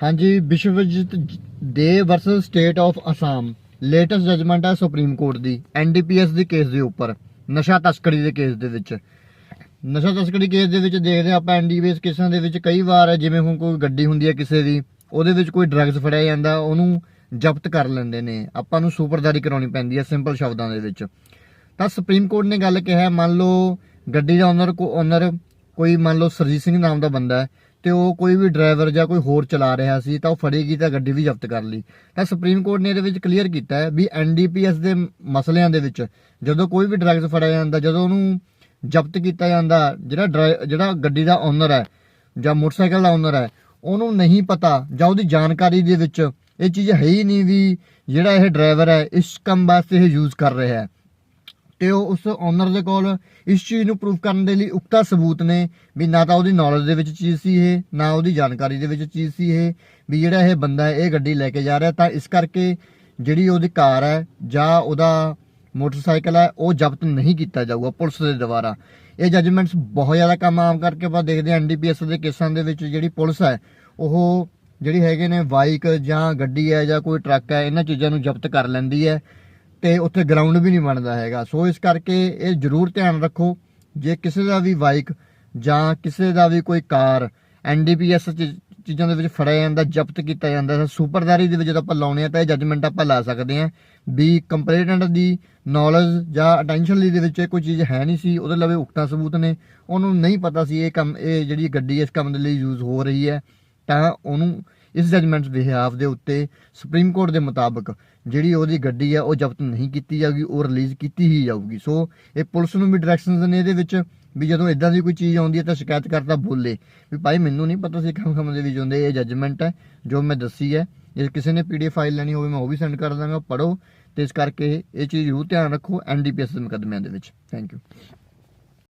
ਹਾਂਜੀ, ਵਿਸ਼ਵਜੀਤ ਦੇ versus state of Assam latest judgement ਹੈ ਸੁਪਰੀਮ ਕੋਰਟ ਦੀ ਐਨਡੀਪੀਐਸ ਦੇ ਕੇਸ ਦੇ ਉੱਪਰ, ਨਸ਼ਾ ਤਸਕਰੀ ਦੇ ਕੇਸ ਦੇ ਵਿੱਚ। ਨਸ਼ਾ ਤਸਕਰੀ ਕੇਸ ਦੇ ਵਿੱਚ ਦੇਖਦੇ ਹਾਂ ਆਪਾਂ ਐਨਡੀਪੀਐਸ ਕੇਸਾਂ ਦੇ ਵਿੱਚ ਕਈ ਵਾਰ ਜਿਵੇਂ ਹੁਣ ਕੋਈ ਗੱਡੀ ਹੁੰਦੀ ਹੈ ਕਿਸੇ ਦੀ, ਉਹਦੇ ਵਿੱਚ ਕੋਈ ਡਰੱਗਸ ਫੜਿਆ ਜਾਂਦਾ, ਉਹਨੂੰ ਜ਼ਬਤ ਕਰ ਲੈਂਦੇ ਨੇ। ਆਪਾਂ ਨੂੰ ਸੁਪਰਦਾਰੀ ਕਰਾਉਣੀ ਪੈਂਦੀ ਹੈ ਸਿੰਪਲ ਸ਼ਬਦਾਂ ਦੇ ਵਿੱਚ। ਤਾਂ ਸੁਪਰੀਮ ਕੋਰਟ ਨੇ ਗੱਲ ਕਿਹਾ ਮੰਨ ਲਓ ਗੱਡੀ ਦਾ ਓਨਰ ਕੋ ਓਨਰ ਕੋਈ ਮੰਨ ਲਓ ਸਰਜੀਤ ਸਿੰਘ ਨਾਮ ਦਾ ਬੰਦਾ ਹੈ ਤੇ ਉਹ ਕੋਈ ਵੀ ਡਰਾਈਵਰ ਜਾਂ ਕੋਈ ਹੋਰ ਚਲਾ ਰਿਹਾ ਸੀ ਤਾਂ ਉਹ ਫੜੇਗੀ ਤਾਂ ਗੱਡੀ ਵੀ ਜ਼ਬਤ ਕਰ ਲਈ। ਤਾਂ ਸੁਪਰੀਮ ਕੋਰਟ ਨੇ ਇਹਦੇ ਵਿੱਚ ਕਲੀਅਰ ਕੀਤਾ ਹੈ ਵੀ ਐਨਡੀਪੀਐਸ ਦੇ ਮਸਲਿਆਂ ਦੇ ਵਿੱਚ ਜਦੋਂ ਕੋਈ ਵੀ ਡਰੱਗਸ ਫੜਿਆ ਜਾਂਦਾ, ਜਦੋਂ ਉਹਨੂੰ ਜ਼ਬਤ ਕੀਤਾ ਜਾਂਦਾ, ਜਿਹੜਾ ਡਰਾਈ- ਜਿਹੜਾ ਗੱਡੀ ਦਾ ਓਨਰ ਹੈ ਜਾਂ ਮੋਟਰਸਾਈਕਲ ਦਾ ਓਨਰ ਹੈ, ਉਹਨੂੰ ਨਹੀਂ ਪਤਾ ਜਾਂ ਉਹਦੀ ਜਾਣਕਾਰੀ ਦੇ ਵਿੱਚ ਇਹ ਚੀਜ਼ ਹੈ ਹੀ ਨਹੀਂ ਵੀ ਜਿਹੜਾ ਇਹ ਡਰਾਈਵਰ ਹੈ, ਇਸ ਕੰਮ ਵਾਸਤੇ ਇਹ ਯੂਜ਼ ਕਰ ਰਿਹਾ ਹੈ। ਤੇ ਉਹ ਉਸ ਓਨਰ ਦੇ ਕੋਲ ਇਸ ਚੀਜ਼ ਨੂੰ ਪ੍ਰੂਫ ਕਰਨ ਦੇ ਲਈ ਉਕਤਾ ਸਬੂਤ ਨੇ ਵੀ ਨਾ ਤਾਂ ਉਹਦੀ ਨੌਲੇਜ ਦੇ ਵਿੱਚ ਚੀਜ਼ ਸੀ ਇਹ, ਨਾ ਉਹਦੀ ਜਾਣਕਾਰੀ ਦੇ ਵਿੱਚ ਚੀਜ਼ ਸੀ ਇਹ, ਵੀ ਜਿਹੜਾ ਇਹ ਬੰਦਾ ਹੈ ਇਹ ਗੱਡੀ ਲੈ ਕੇ ਜਾ ਰਿਹਾ ਤਾਂ ਇਸ ਕਰਕੇ ਜਿਹੜੀ ਉਹਦੀ ਕਾਰ ਹੈ ਜਾਂ ਉਹਦਾ ਮੋਟਰਸਾਈਕਲ ਹੈ, ਉਹ ਜ਼ਬਤ ਨਹੀਂ ਕੀਤਾ ਜਾਊਗਾ ਪੁਲਿਸ ਦੇ ਦੁਆਰਾ। ਇਹ ਜੱਜਮੈਂਟਸ ਬਹੁਤ ਜ਼ਿਆਦਾ ਕੰਮ ਆਮ ਕਰਕੇ ਆਪਾਂ ਦੇਖਦੇ ਹਾਂ ਐਨਡੀਪੀਐਸ ਦੇ ਕੇਸਾਂ ਦੇ ਵਿੱਚ ਜਿਹੜੀ ਪੁਲਿਸ ਹੈ, ਉਹ ਜਿਹੜੀ ਹੈਗੇ ਨੇ ਬਾਈਕ ਜਾਂ ਗੱਡੀ ਹੈ ਜਾਂ ਕੋਈ ਟਰੱਕ ਹੈ, ਇਹਨਾਂ ਚੀਜ਼ਾਂ ਨੂੰ ਜ਼ਬਤ ਕਰ ਲੈਂਦੀ ਹੈ। ਤੇ ਉੱਥੇ ਗਰਾਊਂਡ ਵੀ ਨਹੀਂ ਬਣਦਾ ਹੈਗਾ। ਸੋ ਇਸ ਕਰਕੇ ਇਹ ਜ਼ਰੂਰ ਧਿਆਨ ਰੱਖੋ, ਜੇ ਕਿਸੇ ਦਾ ਵੀ ਬਾਈਕ ਜਾਂ ਕਿਸੇ ਦਾ ਵੀ ਕੋਈ ਕਾਰ ਐਨਡੀਪੀਐਸ ਚੀਜ਼ਾਂ ਦੇ ਵਿੱਚ ਫੜਿਆ ਜਾਂਦਾ, ਜ਼ਬਤ ਕੀਤਾ ਜਾਂਦਾ, ਤਾਂ ਸੁਪਰਦਾਰੀ ਦੇ ਵਿੱਚ ਜਦੋਂ ਆਪਾਂ ਲਾਉਣੇ ਆ ਤਾਂ ਇਹ ਜੱਜਮੈਂਟ ਆਪਾਂ ਲਾ ਸਕਦੇ ਹਾਂ ਵੀ ਕੰਪਲੇਨੈਂਟ ਦੀ ਨੌਲੇਜ ਜਾਂ ਅਟੈਂਸ਼ਨ ਦੇ ਵਿੱਚ ਇਹ ਕੋਈ ਚੀਜ਼ ਹੈ ਨਹੀਂ ਸੀ, ਉਹਦੇ ਲਵੇ ਉਕਤਾ ਸਬੂਤ ਨੇ। ਉਹਨੂੰ ਨਹੀਂ ਪਤਾ ਸੀ ਇਹ ਕੰਮ, ਇਹ ਜਿਹੜੀ ਗੱਡੀ ਇਸ ਕੰਮ ਦੇ ਲਈ ਯੂਜ਼ ਹੋ ਰਹੀ ਹੈ। ਤਾਂ ਉਹਨੂੰ ਇਸ ਜਜਮੈਂਟ ਬਿਹਾਫ ਦੇ ਉੱਤੇ ਸੁਪਰੀਮ ਕੋਰਟ ਦੇ ਮੁਤਾਬਕ ਜਿਹੜੀ ਉਹਦੀ ਗੱਡੀ ਆ, ਉਹ ਜ਼ਬਤ ਨਹੀਂ ਕੀਤੀ ਜਾਊਗੀ, ਉਹ ਰਿਲੀਜ਼ ਕੀਤੀ ਹੀ ਜਾਊਗੀ। ਸੋ ਇਹ ਪੁਲਿਸ ਨੂੰ ਵੀ ਡਾਇਰੈਕਸ਼ਨਸ ਨੇ ਇਹਦੇ ਵਿੱਚ ਵੀ ਜਦੋਂ ਇਦਾਂ ਦੀ ਕੋਈ ਚੀਜ਼ ਆਉਂਦੀ ਹੈ ਤਾਂ ਸ਼ਿਕਾਇਤ ਕਰਤਾ ਬੋਲੇ। ਵੀ ਭਾਈ, ਮੈਨੂੰ ਨਹੀਂ ਪਤਾ ਸੀ ਕੰਮ ਕੰਮ ਦੇ ਵਿੱਚ ਹੁੰਦੇ ਇਹ ਜਜਮੈਂਟ ਹੈ, ਜੋ ਮੈਂ ਦੱਸੀ ਹੈ। ਜੇ ਕਿਸੇ ਨੇ ਪੀਡੀਐਫ ਫਾਈਲ ਲੈਣੀ ਹੋਵੇ, ਮੈਂ ਉਹ ਵੀ ਸੈਂਡ ਕਰ ਦਾਂਗਾ ਪੜੋ ਤੇ ਇਸ ਕਰਕੇ ਇਹ ਚੀਜ਼ ਜ਼ਰੂਰ ਧਿਆਨ ਰੱਖੋ ਐਨਡੀਪੀਐਸ ਦੇ ਮੁਕੱਦਮਿਆਂ ਦੇ ਵਿੱਚ। Thank you